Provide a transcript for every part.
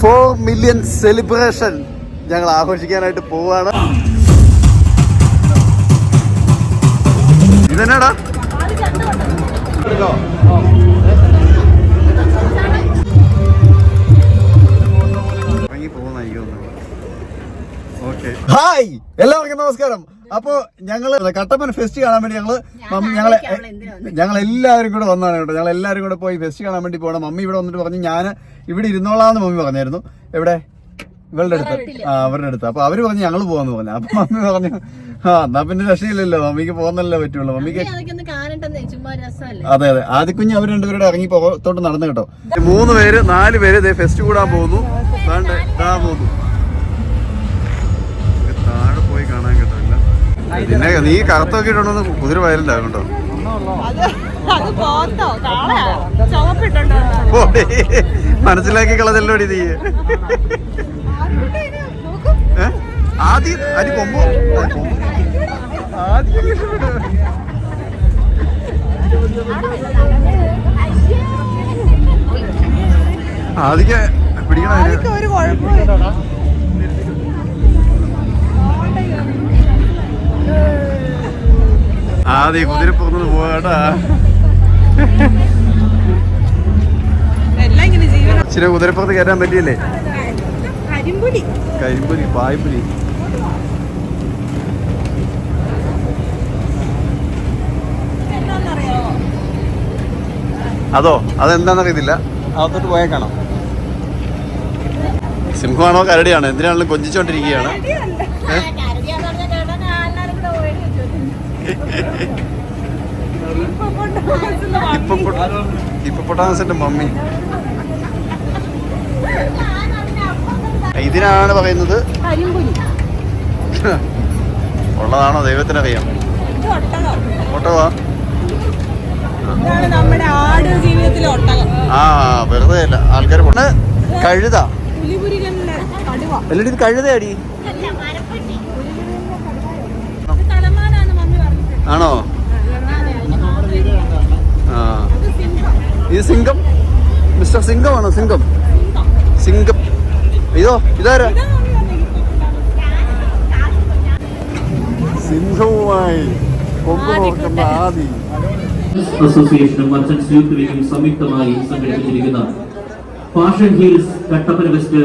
Four million celebration ഞങ്ങൾ ആഘോഷിക്കാനായിട്ട് പോവാണ്. ഇതെന്നാടാ? Hi എല്ലാവർക്കും നമസ്കാരം. അപ്പോ ഞങ്ങൾ കട്ടപ്പന ഫെസ്റ്റ് കാണാൻ വേണ്ടി ഞങ്ങൾ ഞങ്ങളെ ഞങ്ങൾ എല്ലാവരും കൂടെ വന്നാണ് കേട്ടോ. ഞങ്ങൾ എല്ലാവരും കൂടെ പോയി ഫെസ്റ്റ് കാണാൻ വേണ്ടി പോകണം. മമ്മി ഇവിടെ വന്നിട്ട് പറഞ്ഞു ഞാൻ ഇവിടെ ഇരുന്നോളാന്ന് മമ്മി പറഞ്ഞായിരുന്നു. എവിടെ? ഇവളുടെ അടുത്ത്. ആ അവരുടെ അടുത്ത്. അപ്പൊ അവർ പറഞ്ഞു ഞങ്ങൾ പോവാന്ന് പറഞ്ഞു. അപ്പൊ മമ്മി പറഞ്ഞു ആ എന്നാ പിന്നെ രക്ഷയില്ലല്ലോ. മമ്മിക്ക് പോകുന്നല്ലേ പറ്റുള്ളൂ. മമ്മിക്ക് അതെ അതെ. ആദ്യ കുഞ്ഞ് അവർ രണ്ടുപേരുടെ ഇറങ്ങി പുറത്തോട്ട് നടന്നു കേട്ടോ. മൂന്ന് പേര് നാല് പേര് ദേ ഫെസ്റ്റ് കൂടാൻ പോകുന്നു. പോകുന്നു. താഴെ പോയി കാണാൻ കേട്ടില്ല പിന്നെ നീ കറുത്തൊക്കെ ഇടണമെന്ന് കുതിര വയലിലാകും കേട്ടോ. മനസ്സിലാക്കി കളതല്ലോ നീ? ആദ്യം അരി കൊമ്പോ. ആദ്യം ആദ്യ പിടിക്കണ ഒരു കുഴപ്പമില്ല. ആദ്യ കുതിരപ്പുറത്ത് പോകാട്ടാ എല്ലാം ഇങ്ങനെ ജീവന ഇച്ചിരി കുതിരപ്പുറത്ത് കയറ്റാൻ പറ്റിയല്ലേ? കരിമ്പുലി. പായ്പുലി. എന്താണെന്നറിയോ അതോ അതെന്താണെന്നറിയത്തില്ല. അകത്തോട്ട് പോയാൽ കാണാം. സിംഹമാണോ കരടിയാണോ? എന്തിനാണെങ്കിലും കൊഞ്ചിച്ചോണ്ടിരിക്കുകയാണ്? ഹിപ്പൊട്ടാമസിന്റെ മമ്മി. ഇതിനാണ് പറയുന്നത് ഉള്ളതാണോ ദൈവത്തിന് അറിയാം ഒട്ടകം ഓട്ടവാ ഇതാണ് നമ്മുടെ ആട് ജീവിതത്തിലെ ഒട്ടകം. ആ വെറുതെ അല്ല ആൾക്കാർ കഴുത. അല്ലെങ്കിൽ ഇത് കഴുതയാടി ഇത് തലമാനാന്ന് മമ്മി പറഞ്ഞിട്ടുണ്ട് ആണോ? ആ. ഇത് സിംഗം? മിസ്റ്റർ സിംഗമാണോ സിംഗം? സിംഗം. ഇതോ ഇതാരാ? സിംഹവുമായി കൊമ്പ് നോക്കുന്ന ആദി. അസോസിയേഷനും മർച്ചന്റ്സ് യൂത്ത് ലീഗും സംയുക്തമായി സംഘടിപ്പിച്ചിരിക്കുന്ന ഫാഷൻ ഹീൽസ് കട്ടപ്പന വെസ്റ്റ്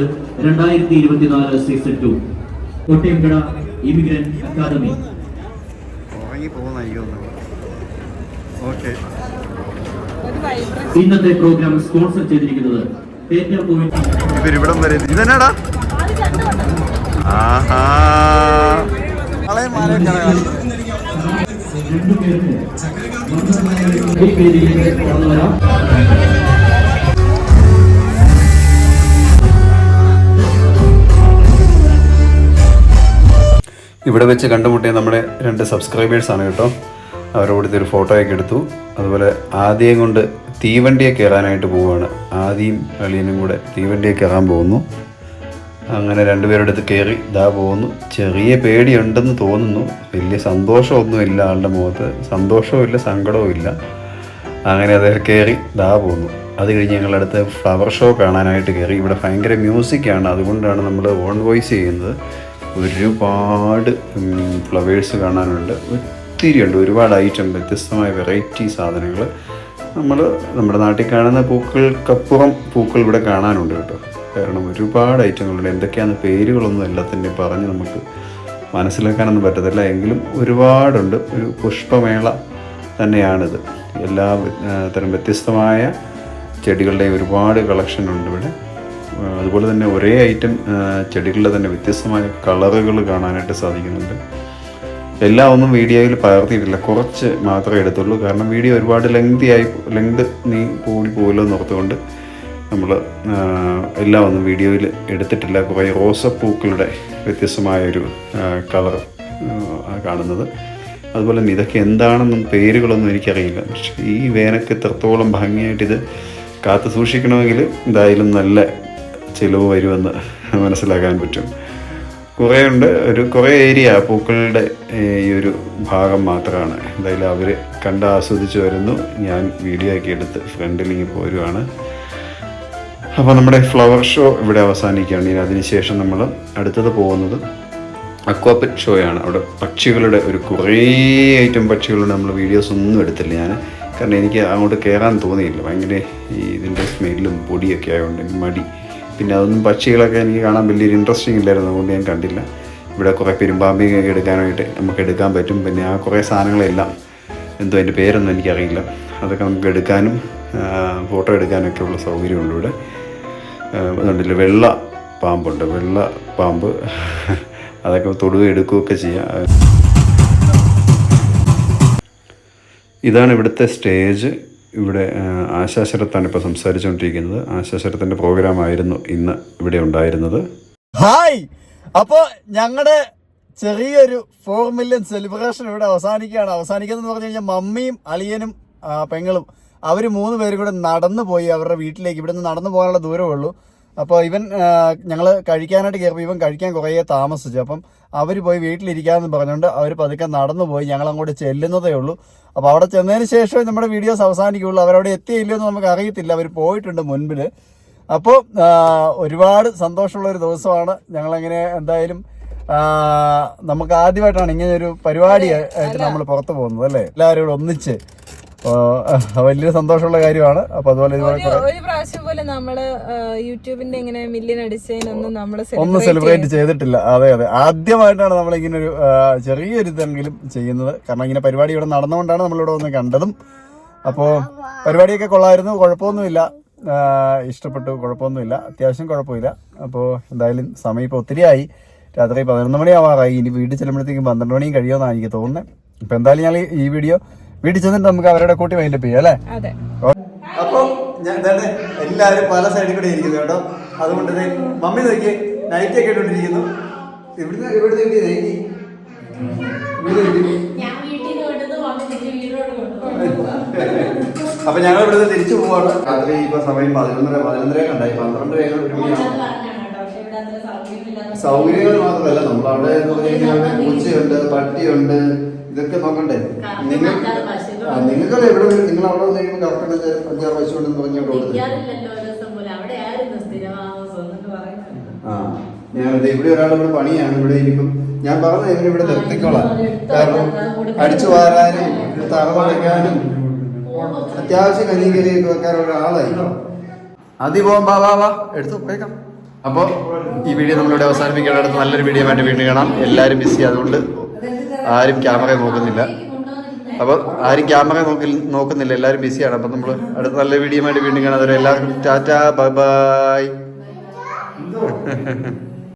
രണ്ടായിരത്തി ഇരുപത്തിനാല് സീസൺ ടു കോട്ടയംകട ഇമിഗ്രന്റ് അക്കാദമി ഉറങ്ങി പോകുന്ന എനിക്ക് തോന്നുന്നു. ഓക്കെ ഇന്നത്തെ പ്രോഗ്രാം സ്പോൺസർ ചെയ്തിരിക്കുന്നത് ഇവരിവിടം വരെ ഇതെന്നാടാ? ആഹാ. നാളെയും മാലയും കണക്കാണ് ഇവിടെ വെച്ച് കണ്ടുമുട്ടിയ നമ്മുടെ രണ്ട് സബ്സ്ക്രൈബേഴ്സാണ് കേട്ടോ. അവരോട് ഒരു ഫോട്ടോയൊക്കെ എടുത്തു. അതുപോലെ ആദ്യം കൊണ്ട് തീവണ്ടിയെ കയറാനായിട്ട് പോവുകയാണ്. ആദ്യം അളിയനും കൂടെ തീവണ്ടിയെ കയറാൻ പോകുന്നു. അങ്ങനെ രണ്ടുപേരുടെ അടുത്ത് കയറി ഇതാ പോകുന്നു. ചെറിയ പേടിയുണ്ടെന്ന് തോന്നുന്നു. വലിയ സന്തോഷമൊന്നുമില്ല ആളുടെ മുഖത്ത്. സന്തോഷവും ഇല്ല സങ്കടവും ഇല്ല അങ്ങനെ അദ്ദേഹം കയറി ഇതാ പോകുന്നു. അത് കഴിഞ്ഞ് ഞങ്ങളടുത്ത് ഫ്ലവർ ഷോ കാണാനായിട്ട് കയറി. ഇവിടെ ഭയങ്കര മ്യൂസിക്കാണ് അതുകൊണ്ടാണ് നമ്മൾ ഓൺ വോയിസ് ചെയ്യുന്നത്. ഒരുപാട് ഫ്ലവേഴ്സ് കാണാനുണ്ട്. ഒത്തിരി ഉണ്ട്. ഒരുപാട് ഐറ്റം വ്യത്യസ്തമായ വെറൈറ്റി സാധനങ്ങൾ നമ്മൾ നമ്മുടെ നാട്ടിൽ കാണുന്ന പൂക്കൾക്കപ്പുറം പൂക്കൾ ഇവിടെ കാണാനുണ്ട് കേട്ടോ. കാരണം ഒരുപാട് ഐറ്റങ്ങളുണ്ട് എന്തൊക്കെയാണ് പേരുകളൊന്നും എല്ലാത്തിന്റെയും പറഞ്ഞ് നമുക്ക് മനസ്സിലാക്കാനൊന്നും പറ്റത്തില്ല. എങ്കിലും ഒരുപാടുണ്ട്. ഒരു പുഷ്പമേള തന്നെയാണിത്. എല്ലാ തരം വ്യത്യസ്തമായ ചെടികളുടെയും ഒരുപാട് കളക്ഷൻ ഉണ്ട് ഇവിടെ. അതുപോലെ തന്നെ ഒരേ ഐറ്റം ചെടികളുടെ തന്നെ വ്യത്യസ്തമായ കളറുകൾ കാണാനായിട്ട് സാധിക്കുന്നുണ്ട്. എല്ലാം ഒന്നും വീഡിയോയിൽ പകർത്തിയിട്ടില്ല. കുറച്ച് മാത്രമേ എടുത്തുള്ളൂ. കാരണം വീഡിയോ ഒരുപാട് ലെങ്തി ആയി ലെങ്ത് നീ കൂടി പോകുമല്ലോ എന്നോർത്തുകൊണ്ട് നമ്മൾ എല്ലാം ഒന്നും വീഡിയോയിൽ എടുത്തിട്ടില്ല. കുറേ റോസപ്പൂക്കളുടെ വ്യത്യസ്തമായൊരു കളർ കാണുന്നത്. അതുപോലെ തന്നെ ഇതൊക്കെ എന്താണെന്നും പേരുകളൊന്നും എനിക്കറിയില്ല. പക്ഷേ ഈ വേനൊക്കെ എത്രത്തോളം ഭംഗിയായിട്ട് ഇത് കാത്തു സൂക്ഷിക്കണമെങ്കിൽ എന്തായാലും നല്ല ചിലവ് വരുമെന്ന് മനസ്സിലാക്കാൻ പറ്റും. കുറേ ഉണ്ട് ഒരു കുറേ ഏരിയ പൂക്കളുടെ ഈ ഒരു ഭാഗം മാത്രമാണ്. എന്തായാലും അവർ കണ്ട് ആസ്വദിച്ച് വരുന്നു. ഞാൻ വീഡിയോ ഒക്കെ എടുത്ത് ഫ്രണ്ടിലിങ്ങി പോരുവാണ്. അപ്പോൾ നമ്മുടെ ഫ്ലവർ ഷോ ഇവിടെ അവസാനിക്കുകയാണ്. ഇനി അതിനുശേഷം നമ്മൾ അടുത്തത് പോകുന്നത് അക്വാപെറ്റ് ഷോയാണ് അവിടെ പക്ഷികളുടെ ഒരു കുറേ ഐറ്റം പക്ഷികളുടെ നമ്മൾ വീഡിയോസ് ഒന്നും എടുത്തില്ല ഞാൻ കാരണം എനിക്ക് അങ്ങോട്ട് കയറാൻ തോന്നിയില്ല. ഭയങ്കര ഈ ഇതിന്റെ സ്മെല്ലും പൊടിയൊക്കെ ആയതുകൊണ്ട് മടി. പിന്നെ അതൊന്നും പക്ഷികളൊക്കെ എനിക്ക് കാണാൻ വലിയൊരു ഇൻട്രസ്റ്റിംഗ് ഇല്ലായിരുന്നു. അതുകൊണ്ട് ഞാൻ കണ്ടില്ല. ഇവിടെ കുറേ പെരുമ്പാമ്പിയൊക്കെ എടുക്കാനായിട്ട് നമുക്ക് എടുക്കാൻ പറ്റും. പിന്നെ ആ കുറേ സാധനങ്ങളെല്ലാം എന്തോ അതിന്റെ പേരൊന്നും എനിക്കറിയില്ല. അതൊക്കെ നമുക്ക് എടുക്കാനും ഫോട്ടോ എടുക്കാനൊക്കെ ഉള്ള സൗകര്യമുണ്ട് ഇവിടെ. അതുണ്ടല്ലോ വെള്ള പാമ്പുണ്ട്. വെള്ള പാമ്പ്. അതൊക്കെ തൊടുക എടുക്കുകയൊക്കെ ചെയ്യാം. ഇതാണ് ഇവിടുത്തെ സ്റ്റേജ്. ഇവിടെ ആശാശരത്താണ് ഇപ്പോൾ സംസാരിച്ചുകൊണ്ടിരിക്കുന്നത് ആശാശരത്തിന്റെ പ്രോഗ്രാം ആയിരുന്നു ഇന്ന് ഇവിടെ ഉണ്ടായിരുന്നത്. ഹായ്! അപ്പോൾ ഞങ്ങളുടെ ചെറിയൊരു ഫോർ മില്യൺ സെലിബ്രേഷൻ ഇവിടെ അവസാനിക്കുകയാണ്. അവസാനിക്കുന്നതെന്ന് പറഞ്ഞു കഴിഞ്ഞാൽ മമ്മിയും അളിയനും പെങ്ങളും അവർ മൂന്ന് പേരും കൂടെ നടന്നു പോയി. അവരുടെ വീട്ടിലേക്ക് ഇവിടുന്ന് നടന്നു പോകാനുള്ള ദൂരമേ ഉള്ളൂ. അപ്പോൾ ഇവൻ ഞങ്ങൾ കഴിക്കാനായിട്ട് കയറിയപ്പോൾ ഇവൻ കഴിക്കാൻ കുറേ താമസിച്ചു. അപ്പം അവർ പോയി വീട്ടിലിരിക്കാമെന്ന് പറഞ്ഞുകൊണ്ട് അവർ പതുക്കെ നടന്നു പോയി ഞങ്ങൾ അങ്ങോട്ട് ചെല്ലുന്നതേ ഉള്ളൂ. അപ്പോൾ അവിടെ ചെന്നതിന് ശേഷമേ നമ്മുടെ വീഡിയോസ് അവസാനിക്കുകയുള്ളൂ. അവരവിടെ എത്തിയില്ലയോ എന്ന് നമുക്ക് അറിയത്തില്ല. അവർ പോയിട്ടുണ്ട് മുൻപിൽ അപ്പോൾ ഒരുപാട് സന്തോഷമുള്ള ഒരു ദിവസമാണ്. ഞങ്ങളങ്ങനെ എന്തായാലും നമുക്ക് ആദ്യമായിട്ടാണ് ഇങ്ങനെ ഒരു പരിപാടി ആയിട്ട് നമ്മൾ പുറത്തു പോകുന്നത് അല്ലേ? എല്ലാവരും കൂടെ ഒന്നിച്ച്. ആ, വലിയൊരു സന്തോഷമുള്ള കാര്യമാണ്. അപ്പൊ അതുപോലെ ഒരു ഒരു പ്രാവശ്യം പോലെ നമ്മൾ യൂട്യൂബിന്റെ ഇങ്ങനെ മില്യൻ അടിച്ചതിനൊന്നും നമ്മൾ ഒന്നും സെലിബ്രേറ്റ് ചെയ്തിട്ടില്ല. അതെ അതെ. ആദ്യമായിട്ടാണ് നമ്മൾ ഇങ്ങനെ ഒരു ചെറിയൊരു ഇതെങ്കിലും ചെയ്യുന്നത്. കാരണം ഇങ്ങനെ പരിപാടി ഇവിടെ നടന്നുകൊണ്ടാണ് നമ്മളിവിടെ വന്ന് കണ്ടതും. അപ്പോൾ പരിപാടിയൊക്കെ കൊള്ളായിരുന്നു. കുഴപ്പമൊന്നുമില്ല. ഇഷ്ടപ്പെട്ടു. കുഴപ്പമൊന്നുമില്ല. അത്യാവശ്യം കുഴപ്പമില്ല. അപ്പോൾ എന്തായാലും സമയം ഇപ്പോൾ ഒത്തിരിയായി. രാത്രി പതിനൊന്ന് മണിയാവാറായി. ഇനി വീട്ടിൽ ചെല്ലുമ്പോഴത്തേക്കും പന്ത്രണ്ട് മണിയും കഴിയുമെന്നാണ് എനിക്ക് തോന്നുന്നത്. അപ്പോൾ എന്തായാലും ഞങ്ങൾ ഈ വീഡിയോ വീട്ടിൽ ചെന്നിട്ട് നമുക്ക് അവരുടെ കൂട്ടി വൈൻഡപ്പ് ചെയ്യാം അല്ലേ? അതെ. അപ്പം ഞാൻ എല്ലാവരും പല സൈഡിൽ കൂടെ ഇരിക്കുന്നു കേട്ടോ. അതുകൊണ്ട് തന്നെ മമ്മി നോക്കി നൈറ്റ് ഒക്കെ ഇട്ടുകൊണ്ടിരിക്കുന്നു ഇവിടുന്ന് ഇവിടുന്ന് കിട്ടിയ നൈറ്റി അപ്പൊ ഞങ്ങൾ ഇവിടുന്ന് തിരിച്ചു പോവാണ്. രാത്രി ഇപ്പൊ സമയം പതിനൊന്നര പതിനൊന്നര കണ്ടായി പന്ത്രണ്ട് സൗകര്യങ്ങൾ മാത്രമല്ല. നമ്മൾ അവിടെ എന്ന് പറഞ്ഞു കഴിഞ്ഞാൽ അവിടെ പട്ടിയുണ്ട്. ഇതൊക്കെ നോക്കണ്ടേ? നിങ്ങൾ നിങ്ങൾ എവിടെ നിങ്ങൾ അവിടെ വന്ന് കഴിയുമ്പോൾ കറക്റ്റ് അഞ്ചാറ് പൈസ ഉണ്ടെന്ന് അവിടെ കൊടുത്തത് ആ ഞാൻ ഇവിടെ ഒരാൾ ഇവിടെ പണിയാണ്. ഇവിടെ ഇരിക്കും. ഞാൻ പറഞ്ഞ ഇവർ ഇവിടെ നിർത്തിക്കോളാം. കാരണം അടിച്ചു വാരാനും തറവടയ്ക്കാനും അത്യാവശ്യം കനീകരിയൊക്കെ വെക്കാനുള്ള ഒരാളായി അതി പോവാം ബാ ബാ ബാ എടുത്തു പോയേക്കാം അപ്പോൾ ഈ വീഡിയോ നമ്മളിവിടെ അവസാനിപ്പിക്കണം അടുത്ത നല്ലൊരു വീഡിയോ ആയിട്ട് വീണ്ടും കാണാം. എല്ലാവരും ബിസി അതുകൊണ്ട് ആരും ക്യാമറ നോക്കുന്നില്ല. അപ്പോൾ ആരും ക്യാമറ നോക്കി നോക്കുന്നില്ല. എല്ലാവരും ബിസിയാണ്. അപ്പം നമ്മൾ അടുത്ത നല്ല വീഡിയോ ആയിട്ട് വീണ്ടും കാണാം. എല്ലാവർക്കും ടാറ്റാ ബൈ ബൈ.